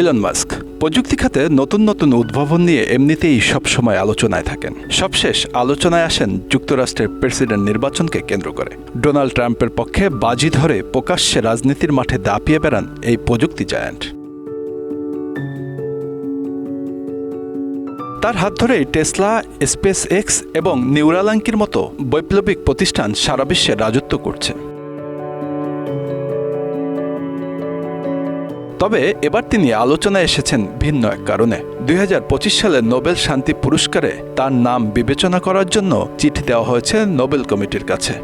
Elon Musk প্রযুক্তি খাতে নতুন নতুন উদ্ভাবন নিয়ে এমনিতেই সবসময় আলোচনায় থাকেন। সবশেষ আলোচনায় আসেন যুক্তরাষ্ট্রের প্রেসিডেন্ট নির্বাচনকে কেন্দ্র করে। ডোনাল্ড ট্রাম্পের পক্ষে বাজি ধরে প্রকাশ্যে রাজনীতির মাঠে দাপিয়ে বেড়ান এই প্রযুক্তি জায়ান্ট। তার হাত ধরেই টেসলা স্পেস এক্স এবং নিউরালাঙ্কির মতো বৈপ্লবিক প্রতিষ্ঠান সারা বিশ্বে রাজত্ব করছে। তবে এবার তিনি আলোচনায় এসেছেন ভিন্ন এক কারণে। দুই সালে নোবেল শান্তি পুরস্কারে তার নাম বিবেচনা করার জন্য চিঠি দেওয়া হয়েছে নোবেল কমিটির কাছে।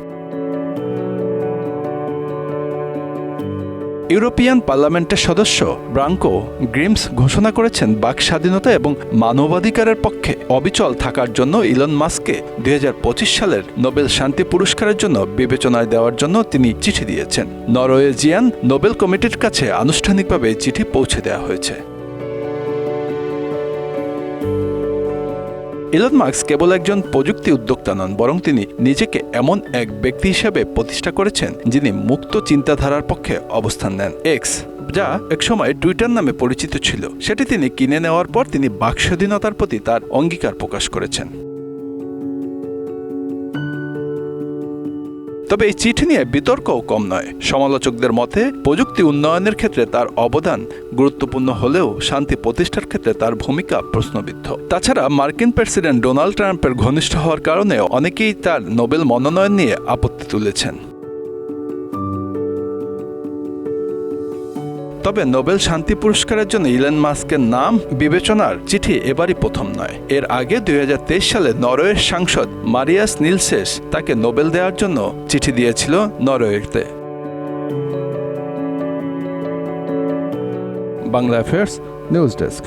ইউরোপিয়ান পার্লামেন্টের সদস্য ব্রাঙ্কো গ্রিমস ঘোষণা করেছেন বাক স্বাধীনতা এবং মানবাধিকারের পক্ষে অবিচল থাকার জন্য ইলন মাস্ককে দুই হাজার পঁচিশ সালের নোবেল শান্তি পুরস্কারের জন্য বিবেচনায় দেওয়ার জন্য তিনি চিঠি দিয়েছেন। নরওয়েজিয়ান নোবেল কমিটির কাছে আনুষ্ঠানিকভাবে চিঠি পৌঁছে দেওয়া হয়েছে। ইলন মার্কস কেবল একজন প্রযুক্তি উদ্যোক্তা নন, বরং তিনি নিজেকে এমন এক ব্যক্তি হিসেবে প্রতিষ্ঠা করেছেন যিনি মুক্ত চিন্তাধারার পক্ষে অবস্থান নেন। এক্স যা একসময় টুইটার নামে পরিচিত ছিল। সেটি তিনি কিনে নেওয়ার পর তিনি বাকস্বাধীনতার প্রতি তার অঙ্গীকার প্রকাশ করেছেন। তবে এই চিঠি নিয়ে বিতর্কও কম নয়। সমালোচকদের মতে, প্রযুক্তি উন্নয়নের ক্ষেত্রে তার অবদান গুরুত্বপূর্ণ হলেও শান্তি প্রতিষ্ঠার ক্ষেত্রে তার ভূমিকা প্রশ্নবিদ্ধ। তাছাড়া মার্কিন প্রেসিডেন্ট ডোনাল্ড ট্রাম্পের ঘনিষ্ঠ হওয়ার কারণে অনেকেই তার নোবেল মনোনয়ন নিয়ে আপত্তি তুলেছেন। তবে নোবেল শান্তি পুরস্কারের জন্য ইলেন মাস্কের নাম বিবেচনার চিঠি এবারই প্রথম নয়। এর আগে দুই হাজার তেইশ সালে নরওয়ের সাংসদ মারিয়াস নিলসেস তাকে নোবেল দেওয়ার জন্য চিঠি দিয়েছিল নরওয়েতে। Bangla affairs news desk.